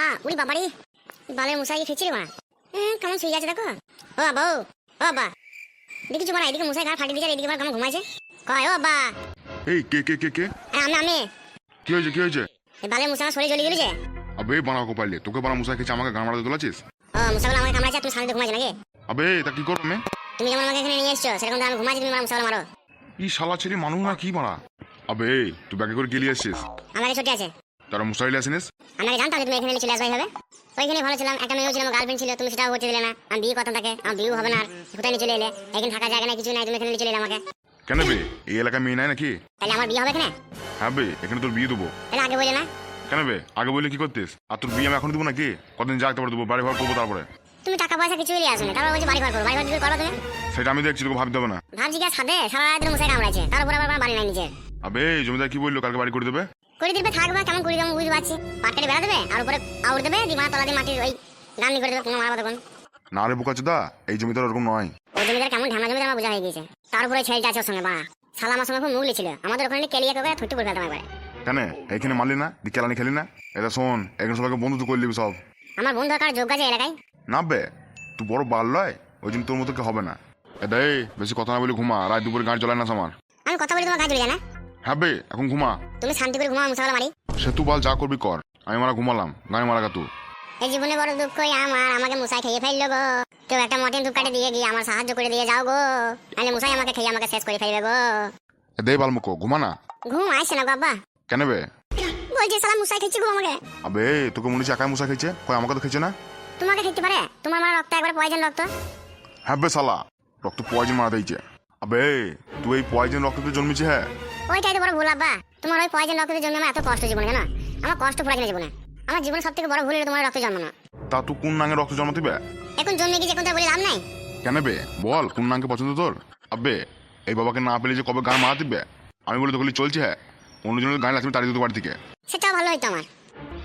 আ উড়ি বাবারি। বালের মশাই খেয়েছি রে মা কেমন শুয়ে যাচ্ছে দেখো। ও বাবা ও বাবা। দেখেছ মানে এদিকে মশাই ঘাট ফাটিয়ে আর এদিকে কেমন ঘুমাইছে? কয় ও বাবা। এই কে কে কে কে? আমি আমি কি হয়েছে কি হয়েছে? বালের আমার শরীরে জ্বলে গেছে আবে বানা কপালে। তোকে বানা মুসাই খেয়েছে আমাকে গান মারাতে তোলাছিস ও মশাগুলো আমাকে কামড়াচ্ছে তুমি শান্তিতে ঘুমাইছে নাকি? আবে তা কি করো মে তুমি যেমন আমাকে এখানে নিয়ে এসছো সেরকম আমি ঘুমাচ্ছি তুমি আমার মশাগুলো মারো। ই শালা ছেলে মানুষ না কি মারা আবে তুই ব্যাগে করে গেলি আসছিস। আমাকে ছুটি আছে। তারা মুসাইলে আসিনিস আমি জানতাম যে তুমি এখানে চলে আসবে হবে। ওইখানে ভালো ছিলাম একটা মেয়েও ছিল গার্লফ্রেন্ড ছিল তুমি সেটাও করতে দিলে না। আমি বিয়ে করতাম তাকে আমার বিয়ে হবে না আর কোথায় নিয়ে চলে এলে? এখানে থাকা জায়গা নাই কিছু নাই তুমি এখানে নিয়ে চলে এলে আমাকে। কেন বে? এই এলাকায় মেয়ে নাই নাকি? তাহলে আমার বিয়ে হবে এখানে? হ্যাঁ বে এখানে তোর বিয়ে দেবো। তাহলে আগে বলে না। কেন বে? আগে বললে কি করতিস? আর তোর বিয়ে আমি এখন দেবো নাকি? কদিন যাক তারপরে দেবো বাড়ি ঘর করব তারপরে। তুমি টাকা পয়সা কিছু নিয়ে আসো না তারপর বলছি বাড়ি ঘর করো বাড়ি ঘর করে তুমি? সেটা আমি দেখছি তোকে ভাবতে হবে না। ভাবছি কি সাথে সারা রাত মশাই কামড়াচ্ছে তারপর আবার বাড়ি নাই নিজের আবে জমিদার কি বলল কালকে বাড়ি করে দেবে? করে দিবে থাকবে কেমন করে দেবো বুঝতে পারছি। পাটকারি বেড়া দেবে আর উপরে আউট দেবে দিমা তলা দিয়ে মাটির ওই গান্নি করে দেবে কোনো মারাবো তখন না। রে বোকা দা এই জমিদার ওরকম নয়। ওই জমিদার কেমন ঢামা জমিদার আমার বোঝা হয়ে গিয়েছে। তারপরে ছেলেটা আছে ওর সঙ্গে বাড়া শালা আমার সঙ্গে খুব মুগলি ছিল। আমাদের ওখানে কেলিয়ে করে থুট্টু করে ফেলতাম একবারে। কেন? এইখানে মারলি না? দি কেলানি খেলি না? এটা শোন এখানে সবাইকে বন্ধু তো করে দিবি সব। আমার বন্ধু কার যোগ্য আছে এলাকায়? না বে তুই বড় বাল লয় ওই জন্য তোর মতো কেউ হবে না। এটা এই বেশি কথা না বলে ঘুমা রাত দুপুরে গাড়ি চলায় না আমার আমি কথা বলি তোমার কাজ জড়িয়ে না? হ্যাঁ বে এখন ঘুমা। তুমি শান্তি করে ঘুমাও মুসাওয়ালা মারি। সে তুই বল যা করবি কর। আমি মারা ঘুমালাম গাড়ি মারা তু। এই জীবনে বড় দুঃখ আমার আমাকে মুসাই খেয়ে ফেলল গো। কেউ একটা মটেন ধূপ দিয়ে গিয়ে আমার সাহায্য করে দিয়ে যাও গো। নাহলে মুসাই আমাকে খেয়ে আমাকে শেষ করে ফেলবে গো। দে বালমুখো ঘুমা না। ঘুম আসছে না বাবা কেন বে? বলছি সালা মুসাই খেয়েছি গো আমাকে। আবে তোকে মনে হচ্ছে একাই মশা খেয়েছে? কয় আমাকে তো খেয়েছে না? তোমাকে খেতে পারে? তোমার মানে রক্ত একবার পয়জন রক্ত। হ্যাঁ বে শালা রক্ত পয়জন মারা দিয়েছে। আবে তুই এই পয়জন রক্ততে জন্মেছে হ্যাঁ? ওইটাই তো বড় ভুল আব্বা। তোমার ওই পয়জন রক্তের জন্য আমার এত কষ্ট জীবনে জানো? আমার কষ্ট পড়ে কিনা জীবনে? আমার জীবনে সব থেকে বড় ভুল হলো তোমার রক্ত জন্মানো। তা তুই কোন নাঙে রক্ত জন্মাতে বে এখন জন্মে গিয়ে এখন তো আর বলে লাভ নাই? কেন বে? বল কোন নামকে পছন্দ তোর? আবে এই বাবাকে না পেলে যে কবে গান মারা দিবে? আমি বলে তোকে চলছে হ্যাঁ? অন্যজনের গান লাগবে তাড়িয়ে দিতে বাড়ি থেকে সেটাও ভালো হইতো আমার।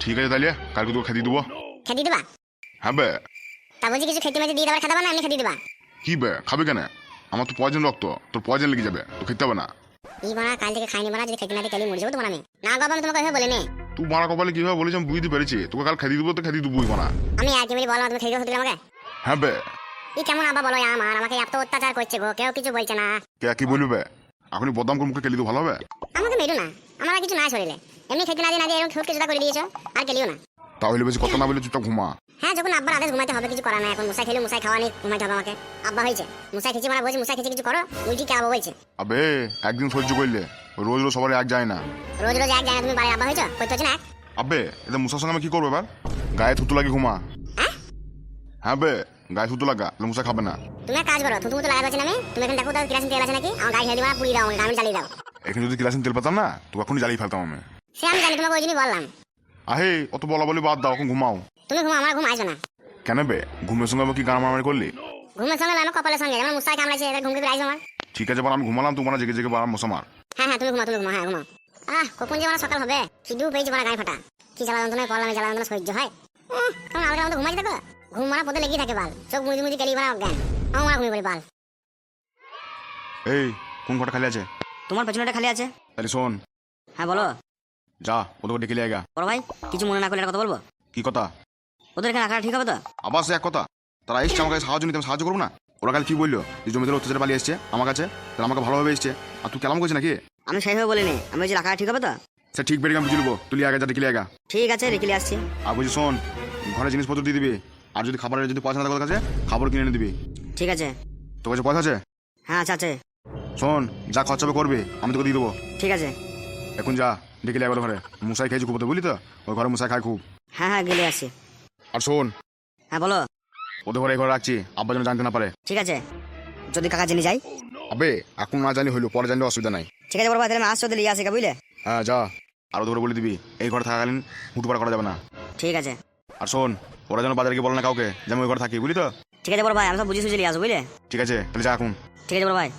ঠিক আছে তাহলে কালকে তোকে খেতে দেবো। খেতে দিবা? হ্যাঁ বে। তা বলছি কিছু খেতে মেতে দিয়ে দেবার খেতে না? এমনি খেতে দিবা। কি বে? খাবে কেন? আমার তো পয়জন রক্ত। তোর পয়জন লেগে যাবে। তো খেতে হবে না। এই বানা কাল থেকে খাইনি বানা যদি খেতে না তাহলে মরে যাব তোমার আমি। না গো বাবা, আমি তোমাকে বলে নে তুই মারা কপালে কীভাবে বলেছি আমি বুঝতে পেরেছি। তোকে কাল খেতে দেবো তো খেতে দেবো মানা আমি একেবারে বললাম তুমি খেতে হতে আমাকে। হ্যাঁ বে। এই কেমন আবার বলো আমার আমাকে এত অত্যাচার করছে গো কেউ কিছু বলছে না। কে কি বলবে এখনই বদনাম করে মুখে খেলি তো ভালো হবে? আমাকে মেরো না। আমার কিছু না শরীরে। এমনি খেতে না দিয়ে না দিয়ে এরকম ঠোঁটকে জোদা করে দিয়েছ আর কেলিও না। তাহলে বেশি কথা না বলে চুপচাপ ঘুমা। হ্যাঁ যখন আব্বার আদেশ ঘুমাইতে হবে কিছু করা নাই এখন। মুসাই খেলে মুসাই খাওয়া নিয়ে ঘুমাইতে হবে আমাকে। আব্বা হয়েছে। মুসাই খেয়েছি মানে বলছে মুসাই খেয়েছি কিছু করো? উল্টি কে আব্বা বলছে? আবে একদিন সহ্য করলে। রোজ রোজ সবার এক যায় না। রোজ রোজ এক জায়গায় তুমি বাড়ি আব্বা হয়েছো? করতে হচ্ছে না আবে এটা মুসার সঙ্গে আমি কি করব এবার? গায়ে থুতু লাগে ঘুমা। হ্যাঁ? হ্যাঁ বে গায়ে থুতু লাগা তাহলে মুসা খাবে না। তুমি কাজ করো থুতু মুতু না আমি। তুমি এখন দেখো তার কিরাসিন তেল আছে নাকি? আমার গাড়ি হেলে দিবা পুড়িয়ে দাও আমি জ্বালিয়ে দাও। এখানে যদি কিলাসিন তেল পেতাম না তো এখনই জ্বালিয়ে ফেলতাম আমি। সে আমি জানি তোমাকে ওই জন্যই বললাম। আহে অত বলা বলি বাদ দাও এখন ঘুমাও। তুমি ঘুমো আমার ঘুম আসবে না। কেন বে? ঘুমের সঙ্গে কি গান মারামারি করলি? ঘুমের সঙ্গে লানো কপালের সঙ্গে যেমন মুসাই কামড়াইছে এবার ঘুম আসবে আমার। ঠিক আছে বল আমি ঘুমালাম তোমার জেগে জেগে বাড়াম মশা মার। হ্যাঁ হ্যাঁ তুমি ঘুমা তুমি ঘুমা হ্যাঁ ঘুমা আহ কখন যে আমার সকাল হবে? শুধু পেয়েছি আমার গায়ে ফাটা। কি জ্বালা যন্ত্রণায় পড়লাম জ্বালা যন্ত্রণা সহ্য হয়। কেমন আলগা মতো ঘুমাইছে দেখো ঘুম মারা পথে লেগেই থাকে বাল। চোখ মুজি মুজি কেলি মারা অজ্ঞান। আমার মারা ঘুমিয়ে পড়ি বাল। এই কোন ঘরটা খালি আছে? তোমার পেছনেটা খালি আছে? তাহলে শোন। হ্যাঁ বলো। যা ওদেরকে ডেকে লিয়ে গা। বড় ভাই কিছু মনে না করলে একটা কথা বলব? কি কথা? ওদের এখানে রাখা ঠিক হবে তো? আবার সে এক কথা। তারা এসছে আমাকে সাহায্য নিতে আমি সাহায্য করব না? ওরা কাল কি বলল? যে জমিদার অত্যাচার পালিয়ে এসছে আমার কাছে তাহলে আমাকে ভালোভাবে এসছে। আর তুই কেলাম করছিস নাকি? আমি সেইভাবে বলিনি আমি বলছি রাখা ঠিক হবে তো? সে ঠিক বেরিয়ে আমি বুঝে নেব। তুই আগে যা ডেকে আগা ঠিক আছে রেখে আসছি। আর বলছি শোন ঘরে জিনিসপত্র দিয়ে দিবি। আর যদি খাবারের যদি পয়সা না থাকে কাছে খাবার কিনে এনে দিবি। ঠিক আছে। তোর কাছে পয়সা আছে? হ্যাঁ আচ্ছা আছে। শোন যা খরচা হবে করবি আমি তোকে দিয়ে দেবো। ঠিক আছে। এখন যা। ডেকে লিয়ে ঘরে মশাই খেয়েছি খুব বুঝলি তো? ওই ঘরে মশাই খায় খুব। হ্যাঁ হ্যাঁ গেলে আসছি আর শোন হ্যাঁ বলো। ওদের ঘরে এই ঘরে রাখছি আব্বা যেন জানতে না পারে। ঠিক আছে। যদি কাকা জেনে যাই আবে এখন না জানি হইল পরে জানলে অসুবিধা নাই। ঠিক আছে বড় ভাই তাহলে আমি আসছি ওদের নিয়ে আসি বুঝলে? হ্যাঁ যা। আর ওদের বলে দিবি এই ঘরে থাকাকালীন হুটুপাড়া করা যাবে না। ঠিক আছে। আর শোন ওরা যেন বাজারে গিয়ে বলে না কাউকে যে আমি ওই ঘরে থাকি বুঝলি তো? ঠিক আছে বড় ভাই আমি সব বুঝে সুঝে নিয়ে আসব বুঝলে? ঠিক আছে তাহলে যা এখন। ঠিক আছে বড় ভাই।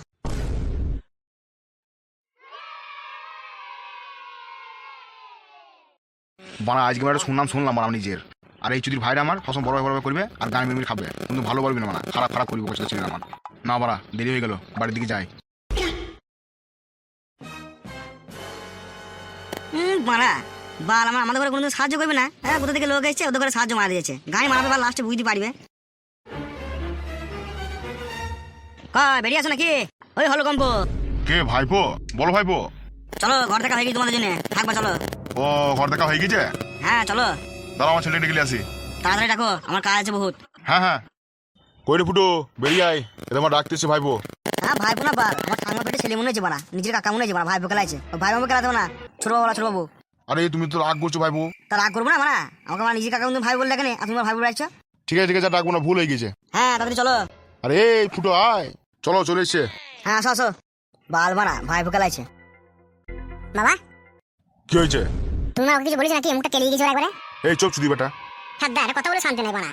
বানা আজকে একটা শুনলাম শুনলাম আমার নিজের। আর এই চুদির ভাইরা আমার সবসময় বড় বড় করবে আর গান মিমির খাবে। কিন্তু ভালো বলবি না মানা খারাপ খারাপ করবি বসে ছিলেন আমার। না বাড়া দেরি হয়ে গেল বাড়ির দিকে যাই। হুম মারা বাল আমার আমাদের করে কোনোদিন সাহায্য করবে না? হ্যাঁ কোথা থেকে লোক এসছে ওদের করে সাহায্য মারা দিয়েছে। গাড়ি মারাবে বা লাস্টে বুঝতে পারবে। কয় বেরিয়ে আসো নাকি? ওই হলো কম্প কে ভাইপো? বলো ভাইপো। চলো ঘর দেখা হয়ে গেছে তোমাদের জন্য। থাকবা চলো। ও ঘর দেখা হয়ে গেছে? হ্যাঁ চলো। দাঁড়া আমার ছেলেটা ডেকে আসি। তাড়াতাড়ি ডাকো আমার কাজ আছে বহুত। হ্যাঁ হ্যাঁ। কই রে ফুটো বেরিয়ে আয়। এটা আমার ডাকতেছে ভাইপো। হ্যাঁ ভাই বোনা বার আমার ঠাকুমা পেটে ছেলে মনে হয়েছে বাড়া। নিজের কাকা মনে হয়েছে বাড়া ভাই বোকে লাগছে ভাই বাবু খেলাতে না। ছোট বাবা ছোট বাবু। আরে তুমি তো রাগ করছ ভাইপো। তা রাগ করব না মারা আমাকে আমার নিজের কাকা কিন্তু ভাই বলে দেখেনি? আর তুমি ভাই বলে ঠিক আছে ঠিক আছে ডাকবো না ভুল হয়ে গেছে। হ্যাঁ তাড়াতাড়ি চলো। আরে ফুটো আয়। চলো চলে এসছে। হ্যাঁ আসো আসো। বাল মারা ভাই বোকে লাগছে বাবা কি হয়েছে? তুমি আমাকে কিছু বলিস নাকি? মুখটা কেলিয়ে গেছো একবারে? এই চোখ চুদি বেটা। দা কথা বলে শান্তি নাই বানা।